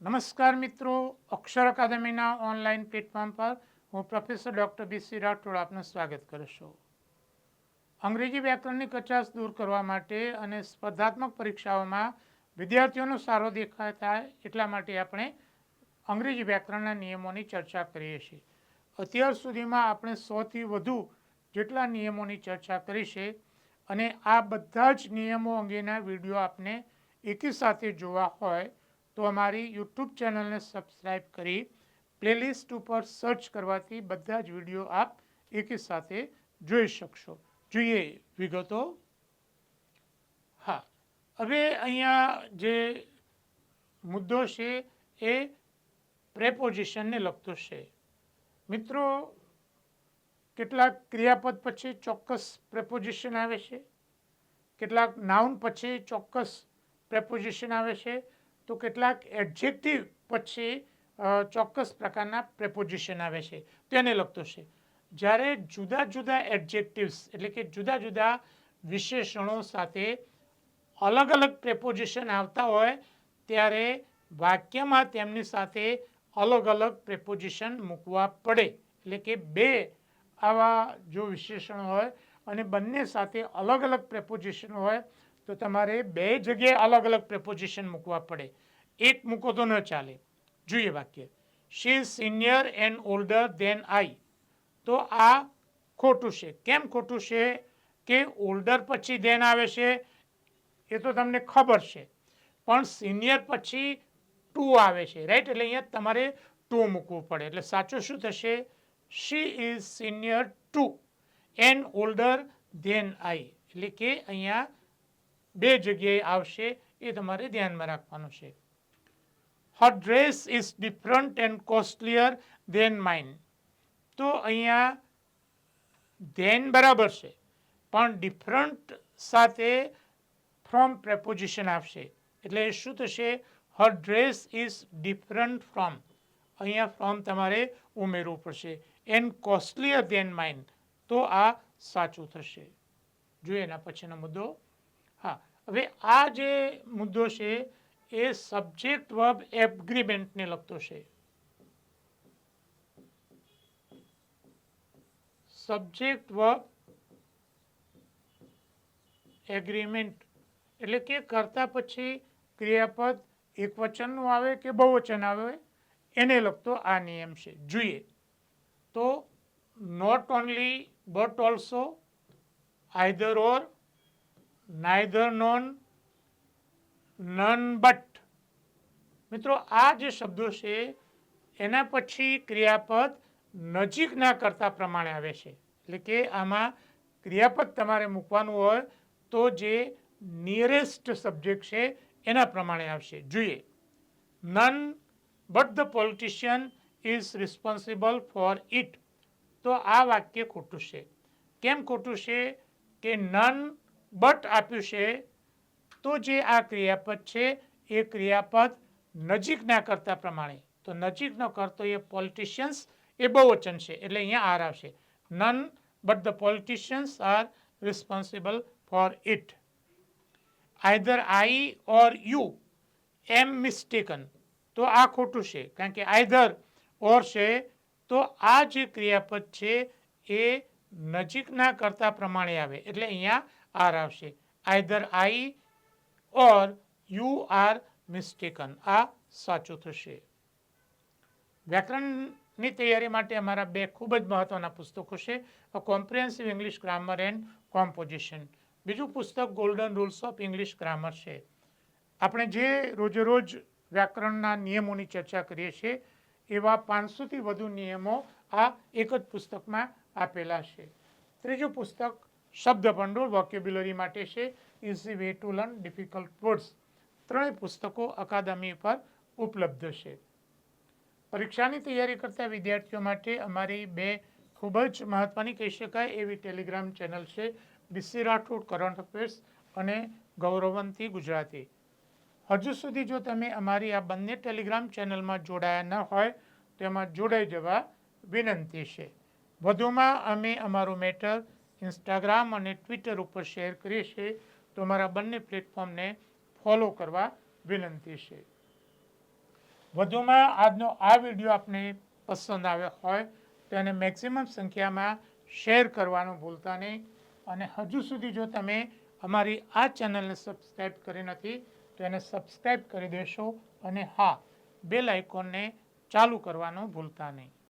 નમસ્કાર મિત્રો, અક્ષર અકાદમીના online platform પર હું પ્રોફેસર ડૉક્ટર બીસી રાઠોડ આપનું સ્વાગત કરું છું. અંગ્રેજી વ્યાકરણની કચાશ દૂર કરવા માટે અને સ્પર્ધાત્મક પરીક્ષાઓમાં વિદ્યાર્થીઓનો સારો દેખાય થાય એટલા માટે આપણે અંગ્રેજી વ્યાકરણના નિયમોની ચર્ચા કરીએ છીએ. અત્યાર સુધીમાં આપણે સોથી વધુ જેટલા નિયમોની ચર્ચા કરી છે અને આ બધા જ નિયમો અંગેના વીડિયો આપને એકી સાથે જોવા હોય તો અમારી યુટ્યુબ ચેનલને સબસ્ક્રાઈબ કરી પ્લેલિસ્ટ ઉપર સર્ચ કરવાથી બધા જ વીડિયો આપ એકી સાથે જોઈ શકશો. જોઈએ, વિગતો. હા, હવે અહીંયા જે મુદ્દો છે એ પ્રેપોઝિશનને લગતો છે. મિત્રો, કેટલાક ક્રિયાપદ પછી ચોક્કસ પ્રેપોઝિશન આવે છે? કેટલાક નાઉન પછી ચોક્કસ પ્રેપોઝિશન આવે છે? તો કેટલાક એડજેક્ટિવ પછી ચોક્કસ પ્રકારના પ્રેપોઝિશન આવે છે. તેને લગતો છે. જ્યારે જુદા જુદા એડજેક્ટિવ્સ એટલે કે જુદા જુદા વિશેષણો સાથે અલગ અલગ પ્રેપોઝિશન આવતા હોય, ત્યારે વાક્યમાં તેમની સાથે અલગ અલગ પ્રેપોઝિશન મૂકવા પડે. એટલે કે બે આવા જો વિશેષણ હોય અને બંને સાથે અલગ અલગ પ્રેપોઝિશન હોય તો તમારે બે જગ્યાએ અલગ અલગ પ્રેપોઝિશન મૂકવા પડે. એક મૂકો તો ન ચાલે. જોઈએ વાક્ય. She is senior and older than I તો આ ખોટું છે. કેમ ખોટું છે? કે ઓલ્ડર પછી દેન આવે છે? એ તો તમને ખબર છે. પણ સિનિયર પછી ટુ આવે છે. રાઈટ એટલે અહીંયા તમારે ટુ મૂકવું પડે. એટલે સાચું શું થશે? She is senior to and older than I એટલે કે અહીંયા બે જગ્યાએ આવશે એ તમારે ધ્યાનમાં રાખવાનું છે. Her dress is different and costlier than mine તો અહીંયા ધેન બરાબર છે, પણ ડિફરન્ટ સાથે ફ્રોમ પ્રેપોઝિશન આવશે. એટલે શું થશે? Her dress is different from અહીંયા ફ્રોમ તમારે ઉમેરવું પડશે. એન્ડ કોસ્ટલીયર ધેન માઇન તો આ સાચું થશે. જોઈએ એના પછીનો મુદ્દો, હા હવે આ જે મુદ્દો છે, એ સબ્જેક્ટ વર્બ એગ્રીમેન્ટને લગતો છે. સબ્જેક્ટ વર્બ એગ્રીમેન્ટ એટલે કે કરતા પછી ક્રિયાપદ એક વચનનું આવે કે બહુવચન આવે, એને લગતો આ નિયમ છે. જોઈએ. તો not only but also either or neither nor none but મિત્રો, આ જે શબ્દો છે, એના પછી ક્રિયાપદ નજીકના કરતા પ્રમાણે આવે છે. એટલે કે આમાં ક્રિયાપદ તમારે મૂકવાનું હોય તો જે નિયરેસ્ટ સબ્જેક્ટ છે, એના પ્રમાણે આવશે. જોઈએ. None but the politician is responsible for it તો આ વાક્ય ખોટું છે. કેમ ખોટું છે? કે નન બટ આપ્યું છે તો જે આ ક્રિયાપદ છે એ ક્રિયાપદ નજીકના કરતા પ્રમાણે તો નજીકનો કરતો એ પોલિટિશિયન્સ એ બહુવચન છે એટલે અહીંયા આર આવશે none but the politicians are responsible for it either I or you am mistaken તો આ ખોટું છે કારણ કે આઈધર ઓર છે તો આ જે ક્રિયાપદ છે એ નજીકના કરતા પ્રમાણે આવે એટલે અહીંયા આર આવશે. Either I or you are mistaken આ સાચું થશે. વ્યાકરણની તૈયારી માટે અમારા બે ખૂબ જ મહત્વના પુસ્તકો છે. Comprehensive English grammar and composition બીજું પુસ્તક golden rules of English grammar છે. આપણે જે રોજે રોજ વ્યાકરણના નિયમોની ચર્ચા કરીએ છીએ, એવા પાંચસોથી વધુ નિયમો આ એક જ પુસ્તકમાં આપેલા છે. ત્રીજું પુસ્તક શબ્દ ભંડોળ વોકેબ્યુલરી માટે છે. Easy way to learn difficult words ત્રણેય પુસ્તકો અકાદમી પર ઉપલબ્ધ છે. પરીક્ષાની તૈયારી કરતા વિદ્યાર્થીઓ માટે અમારી બે ખૂબ જ મહત્ત્વની કહી શકાય એવી ટેલિગ્રામ ચેનલ છે બીસી રાઠોડ કરંટ અફેર્સ અને ગૌરવંતી ગુજરાતી. હજુ સુધી જો તમે અમારી આ બંને ટેલિગ્રામ ચેનલમાં જોડાયા ન હોય તો એમાં જોડાઈ જવા વિનંતી છે. વધુમાં અમે અમારું મેટર ઇન્સ્ટાગ્રામ અને ટ્વિટર ઉપર શેર કરીએ છીએ, તો અમારા બંને પ્લેટફોર્મને ફોલો કરવા વિનંતી છે. વધુમાં આજનો આ વીડિયો આપને પસંદ આવ્યો હોય, તો એને મેક્સિમમ સંખ્યામાં શેર કરવાનું ભૂલતા નહીં. અને હજુ સુધી જો તમે અમારી આ ચેનલને સબસ્ક્રાઈબ કરી નથી, તો એને સબસ્ક્રાઈબ કરી દેશો અને હા બેલ આઇકોનને ચાલુ કરવાનું ભૂલતા નહીં.